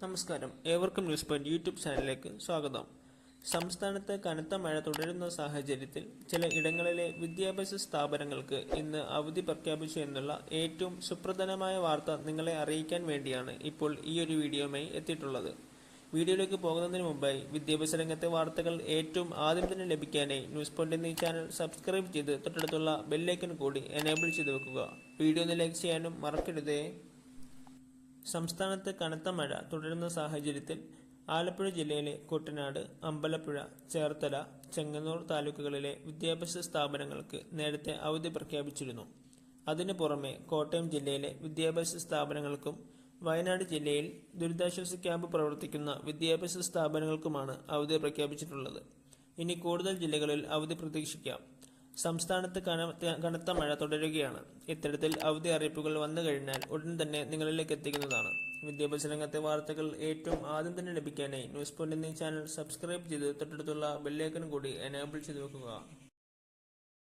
നമസ്കാരം. ഏവർക്കും news point YouTube ചാനലിലേക്ക് സ്വാഗതം. സംസ്ഥാനത്ത് കനത്ത മഴ തുടരുന്ന സാഹചര്യത്തിൽ ചില ഇടങ്ങളിലെ വിദ്യാഭ്യാസ സ്ഥാപനങ്ങൾക്ക് ഇന്ന് അവധി പ്രഖ്യാപിച്ചു എന്നുള്ള ഏറ്റവും സുപ്രധാനമായ വാർത്ത നിങ്ങളെ അറിയിക്കാൻ വേണ്ടിയാണ് ഇപ്പോൾ ഈ ഒരു വീഡിയോയുമായി എത്തിയിട്ടുള്ളത്. വീഡിയോയിലേക്ക് പോകുന്നതിന് മുമ്പായി വിദ്യാഭ്യാസ രംഗത്തെ വാർത്തകൾ ഏറ്റവും ആദ്യം തന്നെ ലഭിക്കാനായി ന്യൂസ് പോയിന്റ് എന്നീ ചാനൽ സബ്സ്ക്രൈബ് ചെയ്ത് തൊട്ടടുത്തുള്ള ബെല്ലൈക്കൺ കൂടി എനേബിൾ ചെയ്ത് വെക്കുക. വീഡിയോ ഒന്ന് ലൈക്ക് ചെയ്യാനും മറക്കരുതേ. സംസ്ഥാനത്ത് കനത്ത മഴ തുടരുന്ന സാഹചര്യത്തിൽ ആലപ്പുഴ ജില്ലയിലെ കുട്ടനാട് അമ്പലപ്പുഴ ചേർത്തല ചെങ്ങന്നൂർ താലൂക്കുകളിലെ വിദ്യാഭ്യാസ സ്ഥാപനങ്ങൾക്ക് നേരത്തെ അവധി പ്രഖ്യാപിച്ചിരുന്നു. അതിനു പുറമെ കോട്ടയം ജില്ലയിലെ വിദ്യാഭ്യാസ സ്ഥാപനങ്ങൾക്കും വയനാട് ജില്ലയിൽ ദുരിതാശ്വാസ ക്യാമ്പ് പ്രവർത്തിക്കുന്ന വിദ്യാഭ്യാസ സ്ഥാപനങ്ങൾക്കുമാണ് അവധി പ്രഖ്യാപിച്ചിട്ടുള്ളത്. ഇനി കൂടുതൽ ജില്ലകളിൽ അവധി പ്രതീക്ഷിക്കാം. സംസ്ഥാനത്ത് കനത്ത മഴ തുടരുകയാണ്. ഇത്തരത്തിൽ അവധി അറിയിപ്പുകൾ വന്നു കഴിഞ്ഞാൽ ഉടൻ തന്നെ നിങ്ങളിലേക്ക് എത്തിക്കുന്നതാണ്. വിദ്യാഭ്യാസ രംഗത്തെ വാർത്തകൾ ഏറ്റവും ആദ്യം തന്നെ ലഭിക്കാനായി ന്യൂസ് പോയിന്റ് എന്നീ ചാനൽ സബ്സ്ക്രൈബ് ചെയ്ത് തൊട്ടടുത്തുള്ള ബെല്ലൈക്കൺ കൂടി എനേബിൾ ചെയ്ത് വെക്കുക.